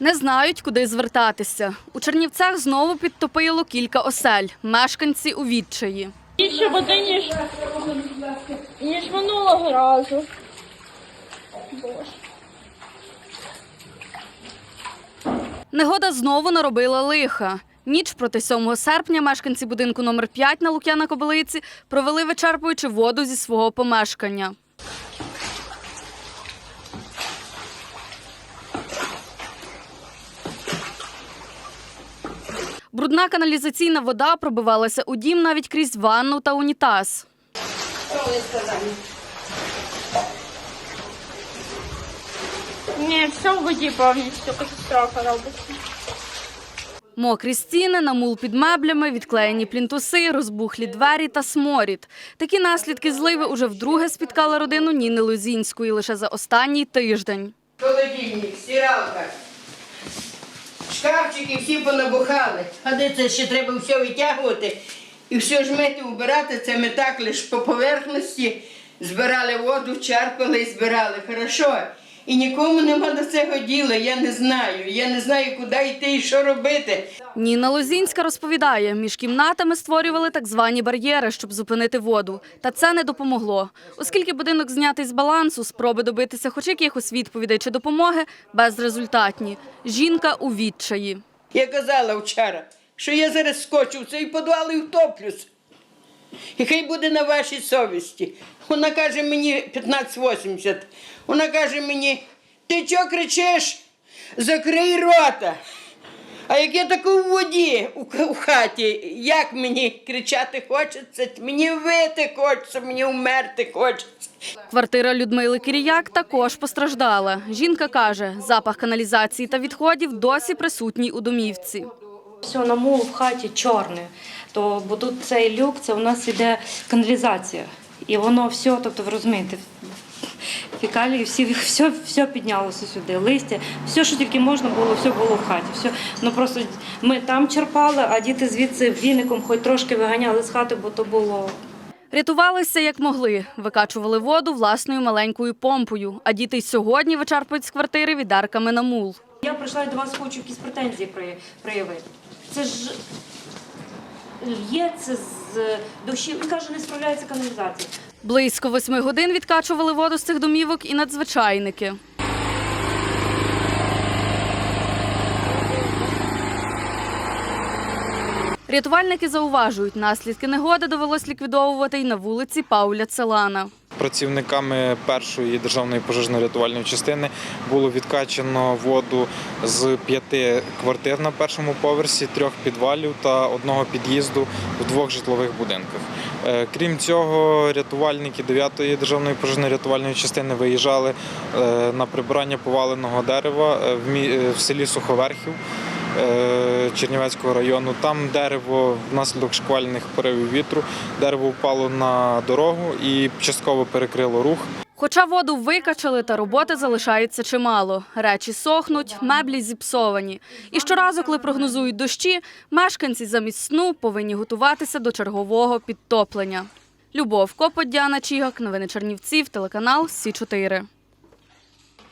Не знають, куди звертатися. У Чернівцях знову підтопило кілька осель. Мешканці у відчаї. Більше води, ніж, ніж минулого разу. Боже. Негода знову наробила лиха. Ніч проти 7 серпня мешканці будинку номер 5 на Лук'яна Кобилиці провели вичерпуючи воду зі свого помешкання. Брудна каналізаційна вода пробивалася у дім навіть крізь ванну та унітаз. Ні, все в воді повністю катастрофа робиться. Мокрі стіни, намул під меблями, відклеєні плінтуси, розбухлі двері та сморід. Такі наслідки зливи уже вдруге спіткали родину Ніни Лозінської лише за останній тиждень. Холодильник, стиралка. Шкафчики всі понабухали. А де це ще треба все витягувати і все жмити, убирати. Це ми так лише по поверхності збирали воду, черпали і збирали. Хорошо. І нікому нема до цього діла. Я не знаю. Я не знаю, куди йти і що робити. Ніна Лозінська розповідає, між кімнатами створювали так звані бар'єри, щоб зупинити воду. Та це не допомогло. Оскільки будинок знятий з балансу, спроби добитися хоч якихось відповідей чи допомоги безрезультатні. Жінка у відчаї. Я казала вчора, що я зараз скочу в цей підвал і втоплюсь. І хай буде на вашій совісті. Вона каже мені 1580. Вона каже мені, ти чого кричиш? Закрий рота. А як я таку в воді у, хаті, як мені кричати хочеться? Мені вити хочеться, мені вмерти хочеться. Квартира Людмили Кіріяк також постраждала. Жінка каже, запах каналізації та відходів досі присутній у домівці. Все на намул в хаті чорне. То, бо тут цей люк, це у нас іде каналізація. І воно все, тобто ви розумієте, фекалії, всі, все, все піднялося сюди, листя, все, що тільки можна було, все було в хаті. Все. Ну просто ми там черпали, а діти звідси віником хоч трошки виганяли з хати, бо то було Рятувалися як могли, викачували воду власною маленькою помпою. А діти й сьогодні вичерпують з квартири відерками на мул. Я прийшла і до вас хочу якісь претензії проявити. Це ж л'ється з душі. Він каже, не справляється каналізація. Близько восьми годин відкачували воду з цих домівок і надзвичайники. Рятувальники зауважують, наслідки негоди довелось ліквідовувати й на вулиці Пауля Целана. Працівниками першої державної пожежно-рятувальної частини було відкачано воду з п'яти квартир на першому поверсі, трьох підвалів та одного під'їзду в двох житлових будинках. Е, Крім цього, рятувальники 9-ї державної пожежно-рятувальної частини виїжджали е, на прибирання поваленого дерева е, в селі Суховерхів. Е, Чернівецького району. Там дерево внаслідок шквальних поривів вітру, дерево впало на дорогу і частково перекрило рух. Хоча воду викачали, та роботи залишається чимало. Речі сохнуть, меблі зіпсовані. І щоразу, коли прогнозують дощі, мешканці замість сну повинні готуватися до чергового підтоплення. Любов Копот, Діана Чігак, новини Чернівців, телеканал Сі 4